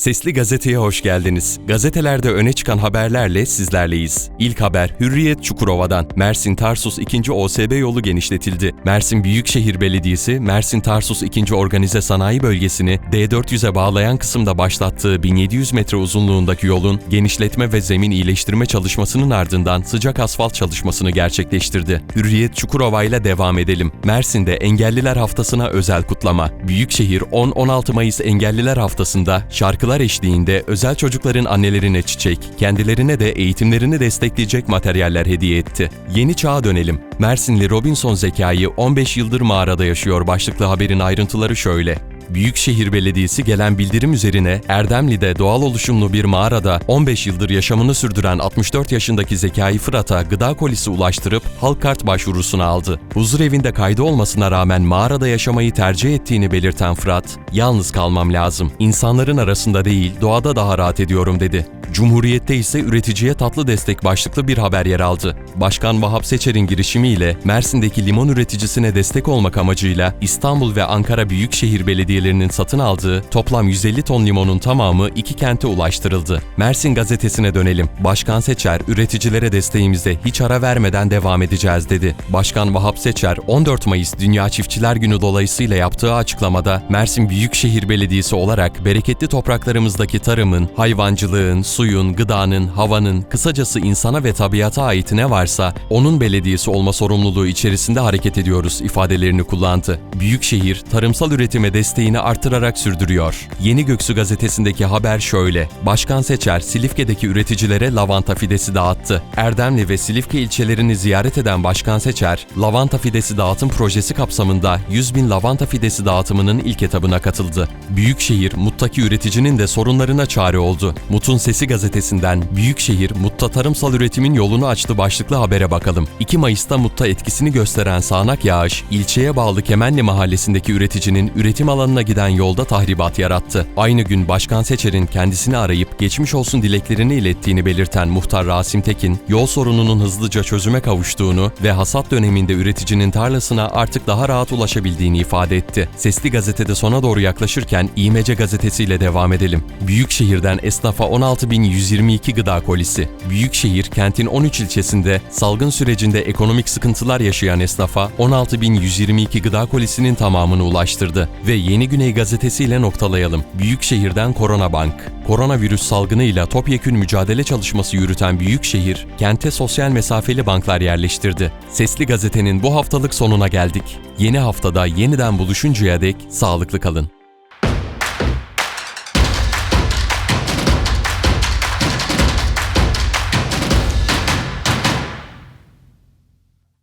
Sesli Gazete'ye hoş geldiniz. Gazetelerde öne çıkan haberlerle sizlerleyiz. İlk haber Hürriyet Çukurova'dan. Mersin Tarsus 2. OSB yolu genişletildi. Mersin Büyükşehir Belediyesi, Mersin Tarsus 2. Organize Sanayi Bölgesi'ni D400'e bağlayan kısımda başlattığı 1700 metre uzunluğundaki yolun genişletme ve zemin iyileştirme çalışmasının ardından sıcak asfalt çalışmasını gerçekleştirdi. Hürriyet Çukurova ile devam edelim. Mersin'de Engelliler Haftası'na özel kutlama. Büyükşehir 10-16 Mayıs Engelliler Haftası'nda şarkılar eşliğinde özel çocukların annelerine çiçek, kendilerine de eğitimlerini destekleyecek materyaller hediye etti. Yeni çağa dönelim. Mersinli Robinson Zekai 15 yıldır mağarada yaşıyor başlıklı haberin ayrıntıları şöyle. Büyükşehir Belediyesi gelen bildirim üzerine Erdemli'de doğal oluşumlu bir mağarada 15 yıldır yaşamını sürdüren 64 yaşındaki Zekai Fırat'a gıda kolisi ulaştırıp halk kart başvurusunu aldı. Huzur evinde kaydı olmasına rağmen mağarada yaşamayı tercih ettiğini belirten Fırat, "Yalnız kalmam lazım. İnsanların arasında değil, doğada daha rahat ediyorum." dedi. Cumhuriyette ise üreticiye tatlı destek başlıklı bir haber yer aldı. Başkan Vahap Seçer'in girişimiyle Mersin'deki limon üreticisine destek olmak amacıyla İstanbul ve Ankara Büyükşehir Belediyelerinin satın aldığı toplam 150 ton limonun tamamı iki kente ulaştırıldı. Mersin gazetesine dönelim. Başkan Seçer, üreticilere desteğimize hiç ara vermeden devam edeceğiz dedi. Başkan Vahap Seçer, 14 Mayıs Dünya Çiftçiler Günü dolayısıyla yaptığı açıklamada Mersin Büyükşehir Belediyesi olarak bereketli topraklarımızdaki tarımın, hayvancılığın, suyun, gıdanın, havanın, kısacası insana ve tabiata ait ne varsa onun belediyesi olma sorumluluğu içerisinde hareket ediyoruz ifadelerini kullandı. Büyükşehir, tarımsal üretime desteğini artırarak sürdürüyor. Yeni Göksu gazetesindeki haber şöyle. Başkan Seçer, Silifke'deki üreticilere lavanta fidesi dağıttı. Erdemli ve Silifke ilçelerini ziyaret eden Başkan Seçer, lavanta fidesi dağıtım projesi kapsamında 100 bin lavanta fidesi dağıtımının ilk etabına katıldı. Büyükşehir, muttaki üreticinin de sorunlarına çare oldu. Mut'un Sesi gazetesinden Büyükşehir, Mut'ta tarımsal üretimin yolunu açtı başlıklı habere bakalım. 2 Mayıs'ta Mut'ta etkisini gösteren sağanak yağış, ilçeye bağlı Kemenli mahallesindeki üreticinin üretim alanına giden yolda tahribat yarattı. Aynı gün Başkan Seçer'in kendisini arayıp geçmiş olsun dileklerini ilettiğini belirten muhtar Rasim Tekin, yol sorununun hızlıca çözüme kavuştuğunu ve hasat döneminde üreticinin tarlasına artık daha rahat ulaşabildiğini ifade etti. Sesli gazetede sona doğru yaklaşırken İMC gazetesiyle devam edelim. Büyükşehir'den esnafa 16.122 gıda kolisi. Büyükşehir, kentin 13 ilçesinde salgın sürecinde ekonomik sıkıntılar yaşayan esnafa 16.122 gıda kolisinin tamamını ulaştırdı. Ve Yeni Güney gazetesiyle noktalayalım. Büyükşehir'den Korona Bank. Koronavirüs salgınıyla topyekün mücadele çalışması yürüten Büyükşehir, kente sosyal mesafeli banklar yerleştirdi. Sesli Gazete'nin bu haftalık sonuna geldik. Yeni haftada yeniden buluşuncaya dek sağlıklı kalın.